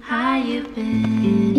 How you been?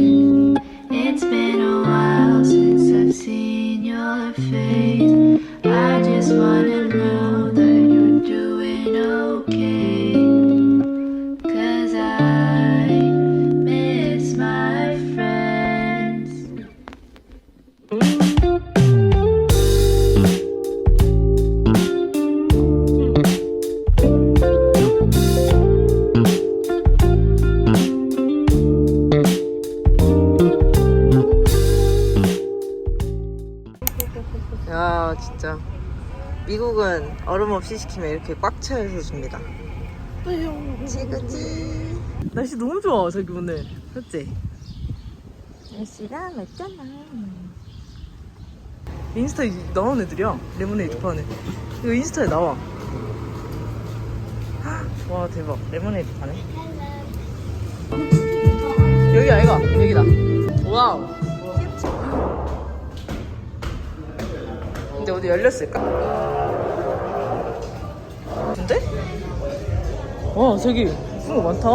미국은 얼음 없이 시키면 이렇게 꽉 차여서 줍니다. 그치 날씨 너무 좋아 저기 오늘. 그치? 날씨가 맑잖아. 인스타에 나온 애들이야? 레모네이드 파는. 이거 인스타에 나와. 헉, 와 대박. 레모네이드 파네. 여기 아이가 여기다. 와우. 근데 어디 열렸을까? 근데? 와 저기. 무슨 거 많다.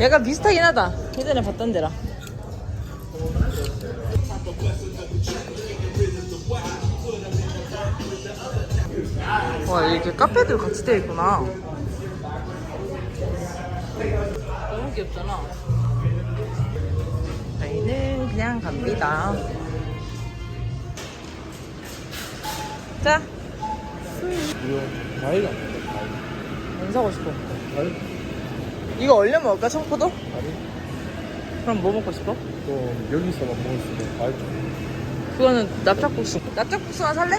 약간 비슷하긴 하다. 예전에 봤던 데랑 와 이렇게 카페들 같이 되어 있구나. 너무 귀엽잖아. 저희는 그냥 갑니다. 자, 이거 과일 안 먹어 과일 안 사고 싶어. 과일? 이거 얼려 먹을까, 청포도? 아니 그럼 뭐 먹고 싶어? 또 여기서만 먹을 수 있는 과일 좀 그거는 납작국수. 납작국수 하나 살래?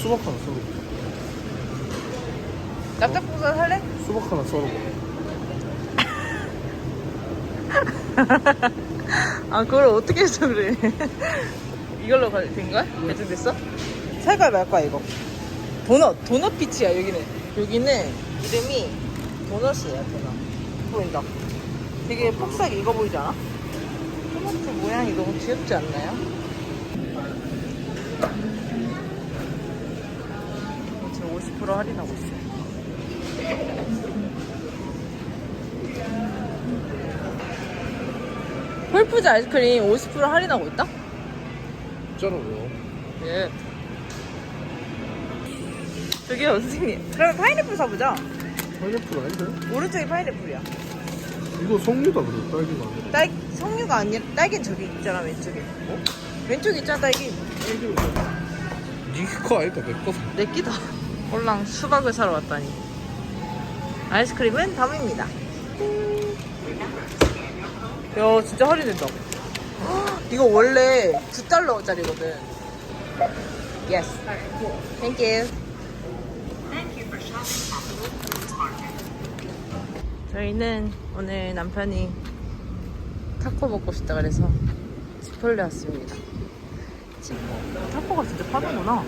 수박 하나 썰어 납작국수 하나 살래? 수박 하나 썰어 아, 그걸 어떻게 해서 그래. 이걸로 가- 된 거야? 결정됐어? 살 거야, 말 거야, 이거? 도넛, 도넛 피치야, 여기는. 여기는 이름이 도넛이에요, 도넛. 보인다. 되게 폭삭 익어 보이지 않아? 토마토 모양이 너무 귀엽지 않나요? 지금 50% 할인하고 있어요. 홀푸즈 아이스크림 50% 할인하고 있다? 있잖아요 예. 저기요, 선생님. 그러면 파인애플 사보자. 파인애플 아닌데? 오른쪽이 파인애플이야. 이거 석류다 그래 딸기가 아니라 딸, 석류가 아니라, 딸기는 저기 있잖아, 왼쪽에. 어? 왼쪽에 있잖아, 딸기. 니거 아니다 내거 내 끼다. 홀랑 수박을 사러 왔다니. 아이스크림은 담입니다. 야, 진짜 할인된다. 헉, 이거 원래 9달러짜리거든. Yes. Thank you. 저희는 오늘 남편이 타코 먹고 싶다 그래서 치폴레 왔습니다. 치- 타코가 진짜 파는구나.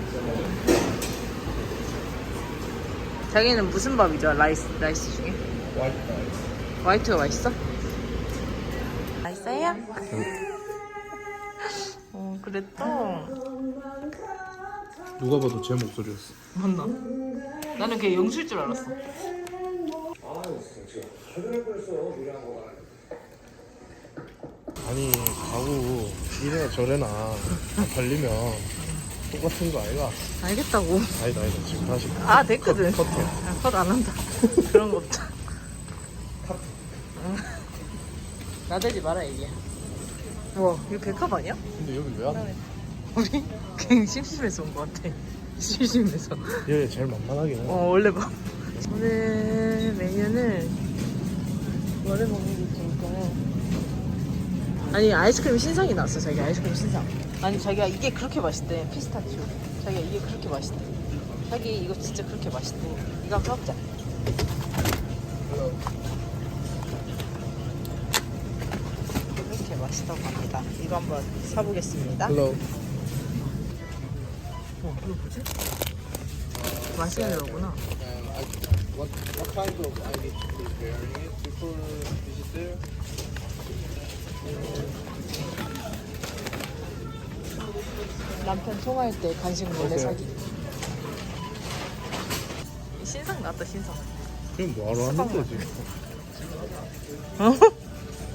자기는 무슨 밥이죠? 라이스, 라이스 중에? 화이트 라이스 화이트가 맛있어? 맛있어요? 어, 그랬다. 누가 봐도 제 목소리였어 맞나? 나는 걔 영수일 줄 알았어. 아니 가구 이래나 저래나 다 걸리면 똑같은 거 아이가? 알겠다고. 아니다 아니다 지금 다시 아, 됐거든. 컷, 컷해 아, 컷안 한다. 그런 거 없다. 응. 나대지 마라, 얘기야. 와, 이거 백합 아니야? 근데 여기 왜 왔나? 우리 그냥 심심해서 온 것 같아. 심심해서. 여기 제일 만만하긴 해. 어, 원래 봐. 오늘 메뉴는 뭐를 먹는 게 좋을까요? 아니 아이스크림 신상이 나왔어 자기 아이스크림 신상. 아니 자기가 이게 그렇게 맛있대 피스타치오. 자기가 이게 그렇게 맛있대. 자기 이거 진짜 그렇게 맛있대. 이거 한번 사먹자. 이렇게 맛있다고 합니다. 이거 한번 사보겠습니다. Hello. 어 이거 뭐지? 맛있게 나오구나 And I, what, what kind of I need to prepare it before visit there? 남편 통화할 때 간식 몰래. 사기. 신상 나왔다 신상. 지금 뭐하러 하는데 지금? 어?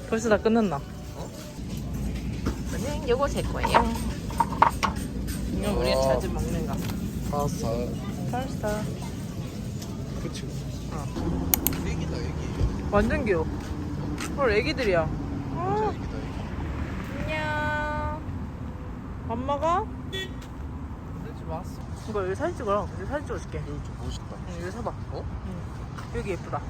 벌써 다 끝났나? 저는 요거 제 거예요. 이건 우리가 아. 자주 먹는 거. 파스타. 파스타. 그치. 어. 애기다 애기. 완전 귀여워. 헐, 애기들이야. 어, 애기다 애기. 안녕. 밥 먹어? 내집 왔어. 이거 여기 사진 찍어라. 여기 사진 찍어줄게. 여기 좀 멋있다. 응, 여기 사봐. 어? 응. 여기 예쁘다.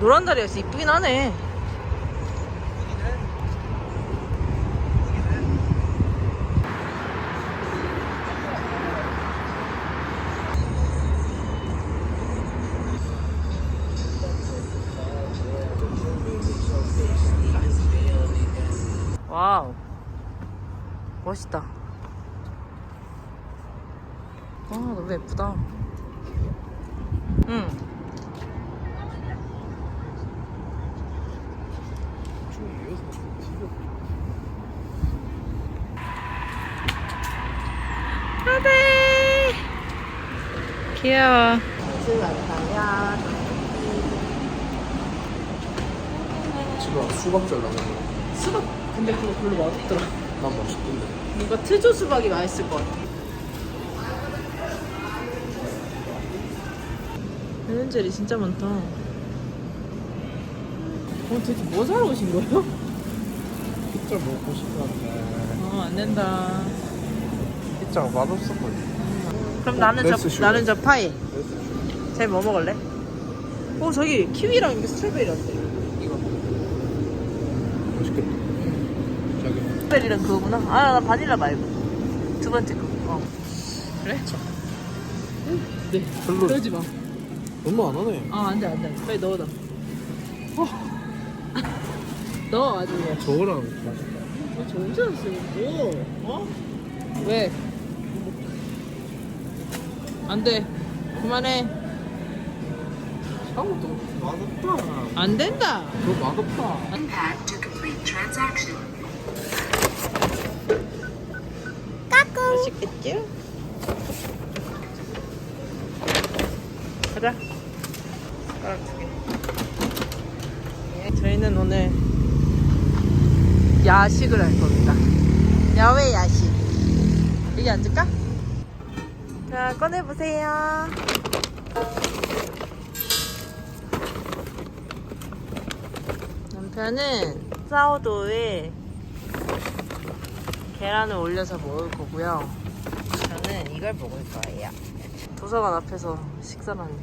노란 다리였어. 이쁘긴 하네. 와우. 멋있다. 아, 너무 예쁘다. 응. 귀여워. 지금 수박 잘 나는 거. 수박 근데 그거 별로 맛없더라. 난 맛있던데. 이거 트조 수박이 맛있을 것 같아. 헬렌젤이 진짜 많다. 어, 도대체 뭐 사러 오신 거예요? 피자 먹고 싶었는데. 어, 안 된다. 피자가 맛없었거든. 그럼 나는 저, 슈. 나는 저 파이. 제일 뭐 먹을래? 어, 저기 키위랑 이게 스트로베리란데. 이거. 맛있겠다. 자기. 스트로베리랑 그거구나. 아, 나 바닐라 말고. 두 번째 거. 어. 그래? 네. 별로 그러지 마. 얼마 안 하네. 아, 안 돼, 안 돼. 빨리 넣어놔. 어. 넣어, 아주 그냥. 저거랑 맛있다. 어, 저 언제 왔어, 이거? 어? 왜? 안 돼. 그만해. 사고도 맛없다. 안 된다. 그거 맛없다. Impact to complete transaction. 맛있겠지? 가자. 숟가락 두 개. 예, 저희는 오늘 야식을 할 겁니다. 야외 야식. 여기 앉을까? 자, 꺼내보세요. 남편은 사우도에 계란을 올려서 먹을 거고요. 저는 이걸 먹을 거예요. 도서관 앞에서 식사를 하네.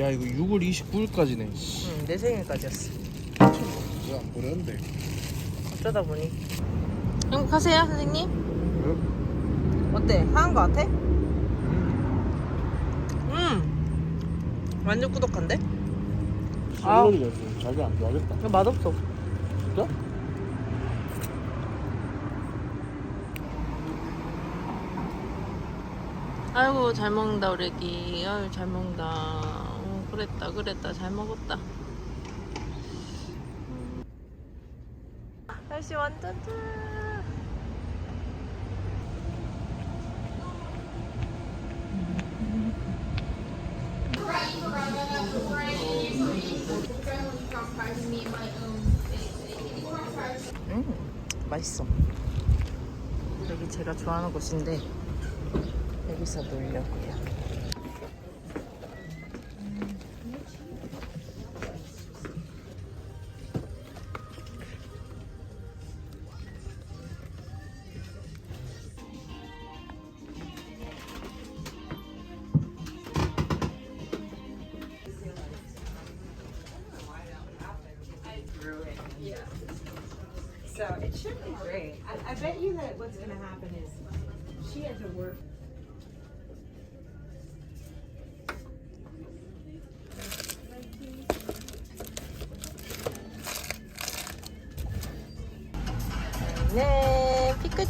야 이거 6월 29일까지네. 응, 내 생일까지였어. 왜안 보냈는데? 어쩌다 보니. 행복하세요, 선생님? 응? 어때? 하한 거 같아? 음! 완전 꾸덕한데? 아. 자기 안 좋아하겠다. 이거 맛없어. 진짜? 아이고, 잘 먹는다, 우리 애기. 아유, 잘 먹는다. 어, 그랬다, 그랬다. 잘 먹었다. 음. 날씨 완전 좋아. 음, 맛있어. 여기 제가 좋아하는 곳인데 여기서 놀려고요.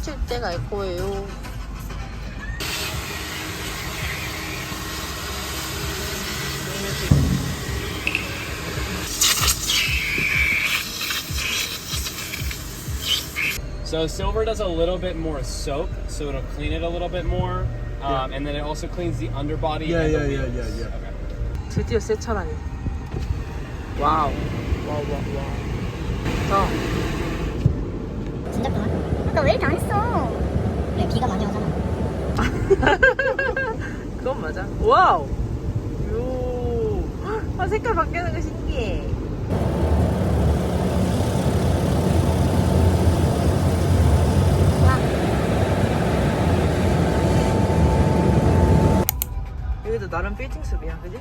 네, 피크 칠 때 갈 거예요. So silver does a little bit more soap, so it'll clean it a little bit more, um, and then it also cleans the underbody. Yeah, and yeah, the yeah, wheels. yeah, yeah. Okay. 드디어 새 차라니. 와우. 와우, 와우, 와우. 자, 진짜 그만. 아까 왜 이렇게 안 했어? 그래 비가 많이 오잖아. 그건 맞아. 와우. 요. 아, 색깔 바뀌는 거 신기해. 여기도 나름 빌딩 숲이야, 그지?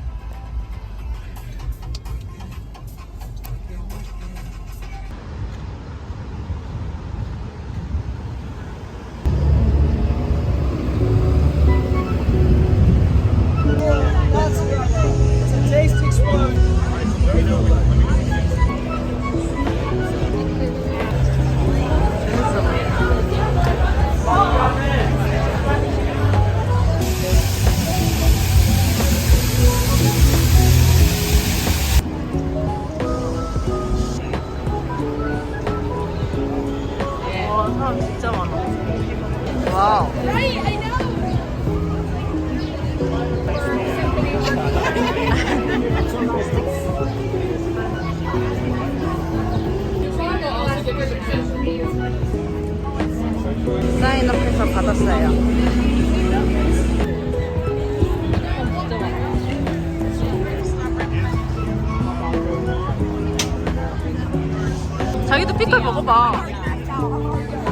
자기도 피클 먹어봐.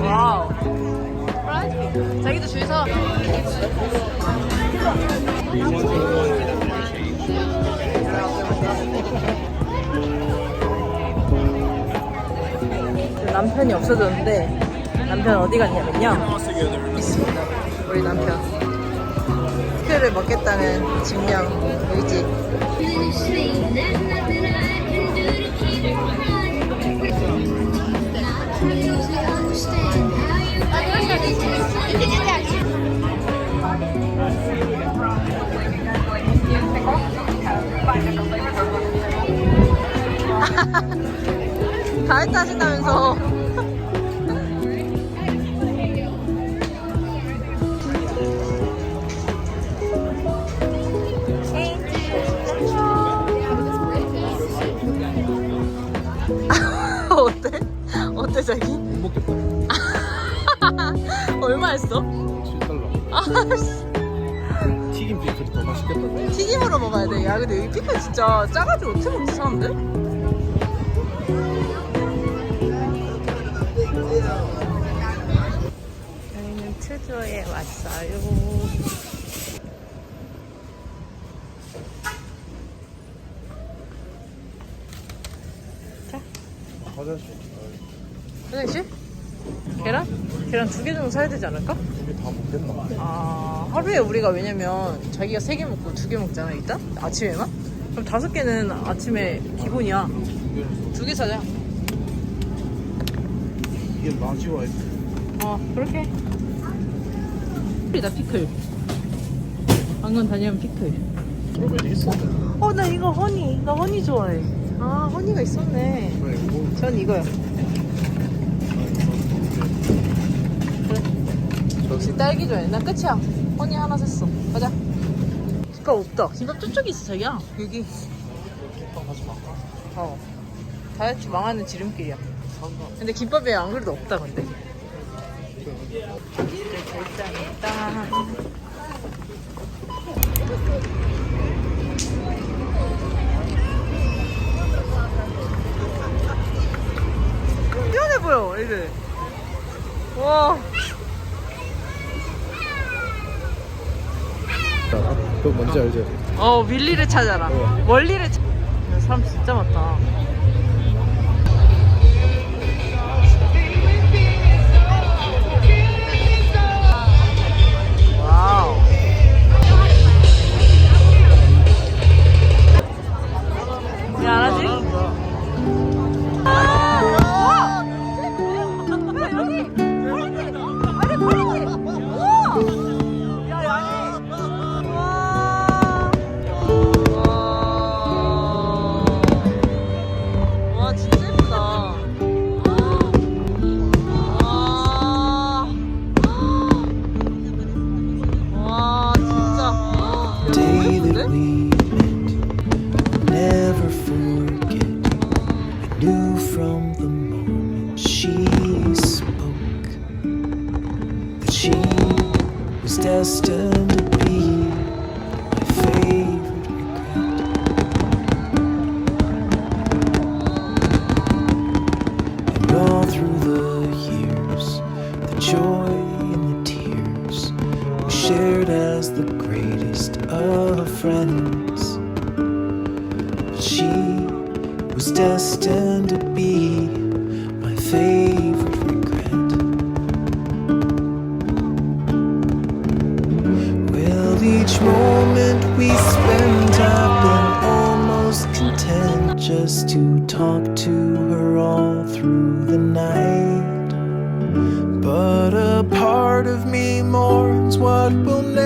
와우. 자기도 줄 서. 남편이 없어졌는데 남편 어디 갔냐면요 있습니다 우리 남편 피클을 먹겠다는 증명 의지 다이어트 하신다면서 어때? 어때 자기? 못 먹겠다. 얼마 했어? 7달러. 아씨 튀김 피클이 더 맛있겠다. 튀김으로 먹어야 돼. 야 근데 여기 피클 진짜 짜가지고 어떻게 먹지 사람들? 트조에 왔어요. 화장실. 화장실? 계란? 계란 두 개 정도 사야 되지 않을까? 이게 다 먹겠나? 아 하루에 우리가 왜냐면 자기가 세 개 먹고 두 개 먹잖아 일단 아침에만 그럼 다섯 개는 아침에 기본이야 두 개 사자 이게 라지와 어 그렇게 피클이다 피클. 방금 다녀온 피클. 스트로베리 있어. 어나 이거 허니 나 허니 좋아해. 아 허니가 있었네. 이거 먹을 전 이거요 역시 딸기 좋아해. 나 끝이야. 허니 하나 샀어. 가자. 김밥 없다. 김밥 저쪽에 있어 자기야. 여기. 김밥 하지 마. 어. 다이어트 망하는 지름길이야. 근데 김밥에 안 그래도 없다 근데 결정했다 시원해 보여 애들 와 그거 뭔지 알지? 어 밀리를 찾아라 어. 멀리를 찾... 야, 사람 진짜 많다 she spoke that she was destined to be my favorite regret. And all through the years, the joy and the tears were shared as the greatest of friends. But she was destined to be favorite regret. Well, each moment we spend I've been almost content just to talk to her all through the night. But a part of me mourns what will never